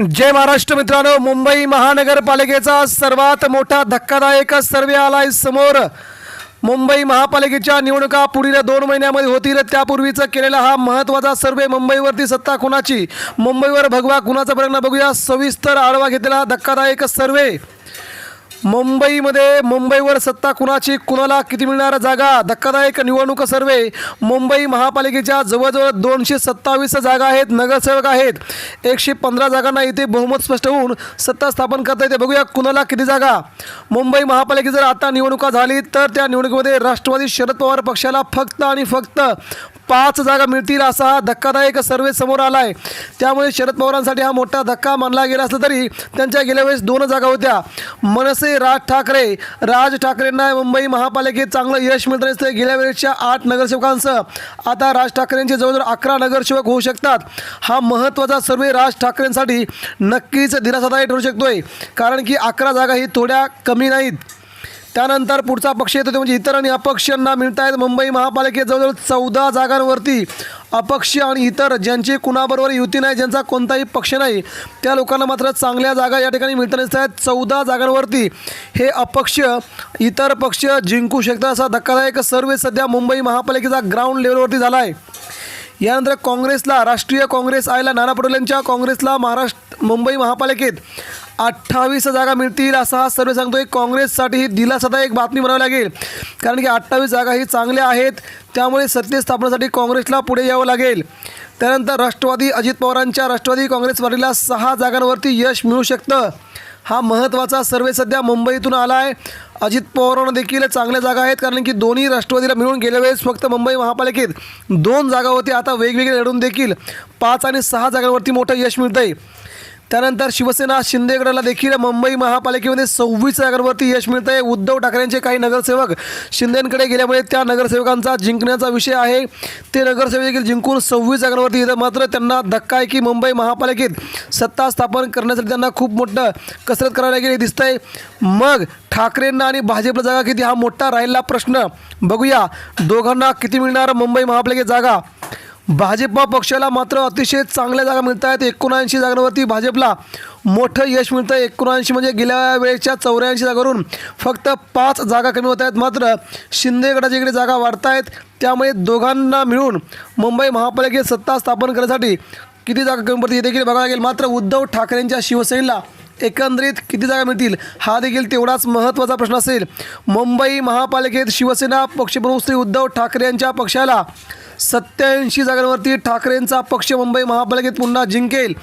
जय महाराष्ट्र मित्रांनो मुंबई महानगरपालिकेचा सर्वात मोठा धक्कादायक सर्वे आलाय समोर. मुंबई महापालिकेच्या निवडणुका पुढील दोन महिन्यामध्ये होतील. त्यापूर्वीचं केलेला हा महत्त्वाचा सर्वे मुंबईवरती सत्ता कुणाची? मुंबईवर भगवा कुणाचा परिणाम बघूया. सविस्तर आढावा घेतलेला धक्कादायक सर्वे. मुंबईमध्ये मुंबईवर सत्ता कुणाची कुणाला किती मिळणार जागा? धक्कादायक निवडणूक सर्वे. मुंबई महापालिकेच्या जवळजवळ दोनशे सत्तावीस जागा आहेत नगरसेवक आहेत. एकशे पंधरा जागांना इथे बहुमत स्पष्ट होऊन सत्ता स्थापन करता येते बघूया कुणाला किती जागा. मुंबई महापालिकेत जर आता निवडणुका झाली तर त्या निवडणुकीमध्ये राष्ट्रवादी शरद पवार पक्षाला फक्त आणि फक्त पाच जागा मिळतील असा हा धक्कादायक सर्वे समोर आला आहे त्यामुळे शरद पवारांसाठी हा मोठा धक्का मानला गेला असला तरी त्यांच्या गेल्या वेळेस दोन जागा होत्या. मनसे राज ठाकरे राज ठाकरेंना मुंबई महापालिकेत चांगलं यश मिळत असते गेल्या वेळेसच्या आठ नगरसेवकांसह आता राज ठाकरेंचे जवळजवळ अकरा नगरसेवक होऊ शकतात. हा महत्त्वाचा सर्वे राज ठाकरेंसाठी नक्कीच दिलासादायक ठरू शकतोय. कारण की अकरा जागा ही थोड्या कमी नाहीत. त्यानंतर पुढचा पक्ष येतो ते म्हणजे इतर आणि अपक्षांना मिळत आहेत मुंबई महापालिकेत जवळजवळ चौदा जागांवरती अपक्ष आणि इतर ज्यांची कुणाबरोबर युती नाही ज्यांचा कोणताही पक्ष नाही त्या लोकांना मात्र चांगल्या जागा या ठिकाणी मिळत दिसत आहेत चौदा जागांवरती हे अपक्ष इतर पक्ष जिंकू शकतात असा धक्कादायक सर्वे सध्या मुंबई महापालिकेचा ग्राउंड लेवलवरती झाला आहे यानंतर काँग्रेसला राष्ट्रीय काँग्रेस आयला नाना पटोलेंच्या काँग्रेसला महाराष्ट्र मुंबई महापालिकेत अठ्ठावीस जागा मिळतील असा हा सर्वे सांगतोय. काँग्रेससाठी ही दिलासादायक बातमी म्हणावी लागेल. कारण की अठ्ठावीस जागा ही चांगल्या आहेत. त्यामुळे सत्ते स्थापनेसाठी काँग्रेसला पुढे यावं लागेल. त्यानंतर राष्ट्रवादी अजित पवारांच्या राष्ट्रवादी काँग्रेस पार्टीला सहा जागांवरती यश मिळू शकतं. हा महत्त्वाचा सर्वे सध्या मुंबईतून आला आहे अजित पवारांना देखील चांगल्या जागा आहेत. कारण की दोन्ही राष्ट्रवादीला मिळून गेल्या वेळेस फक्त मुंबई महापालिकेत दोन जागा होती आता वेगवेगळे लढून देखील पाच आणि सहा जागांवरती मोठं यश मिळतं आहे त्यानंतर शिवसेना शिंदेगडाला देखील मुंबई महापालिकेमध्ये सव्वीस जागांवरती यश मिळत आहे उद्धव ठाकरेंचे काही नगरसेवक शिंदेकडे गेल्यामुळे त्या नगरसेवकांचा जिंकण्याचा विषय आहे. ते नगरसेवक देखील जिंकून सव्वीस जागांवरती येतं मात्र त्यांना धक्का आहे की मुंबई महापालिकेत सत्ता स्थापन करण्यासाठी त्यांना खूप मोठं कसरत करायला गेली आहे मग ठाकरेंना आणि भाजपला जागा किती? हा मोठा राहिलेला प्रश्न बघूया. दोघांना किती मिळणार मुंबई महापालिकेत जागा? भाजपा पक्षाला मात्र अतिशय चांगल्या जागा मिळत आहेत. एकोणऐंशी जागांवरती भाजपला मोठं यश मिळतं आहे एकोणऐंशी म्हणजे गेल्या वेळेच्या चौऱ्याऐंशी जागावरून फक्त पाच जागा कमी होत आहेत. मात्र शिंदे गटाच्या इकडे जागा वाढत आहेत. त्यामुळे दोघांना मिळून मुंबई महापालिकेत सत्ता स्थापन करण्यासाठी किती जागा कमी पडतील हे देखील बघावं लागेल. मात्र उद्धव ठाकरेंच्या शिवसेनेला एकंदरीत किती जागा मिळतील हा देखील तेवढाच महत्त्वाचा प्रश्न असेल. मुंबई महापालिकेत शिवसेना पक्षप्रमुख श्री उद्धव ठाकरे यांच्या पक्षाला सत्याऐंशी जागांवरती ठाकरेंचा पक्ष मुंबई महापालिकेत पुन्हा जिंकेल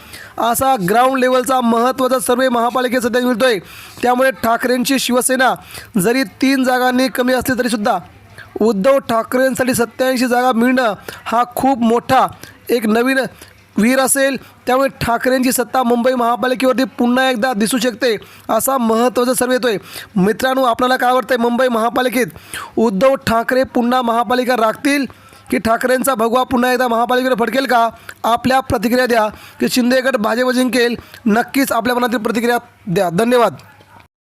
असा ग्राउंड लेवलचा महत्त्वाचा सर्वे महापालिकेत सध्या मिळतोय. त्यामुळे ठाकरेंची शिवसेना जरी तीन जागांनी कमी असली तरीसुद्धा उद्धव ठाकरेंसाठी सत्याऐंशी जागा मिळणं हा खूप मोठा एक नवीन वीर असेल. त्यामुळे ठाकरेंची सत्ता मुंबई महापालिकेवरती पुन्हा एकदा दिसू शकते असा महत्त्वाचा सर्व येतोय. मित्रांनो आपल्याला काय वाटतंय? मुंबई महापालिकेत उद्धव ठाकरे पुन्हा महापालिका राखतील? की ठाकरेंचा भगवा पुन्हा एकदा महापालिकेकडे फडकेल का? आपल्या प्रतिक्रिया द्या. की शिंदेगड भाजप जिंकेल नक्कीच आपल्या मनातील प्रतिक्रिया द्या. धन्यवाद.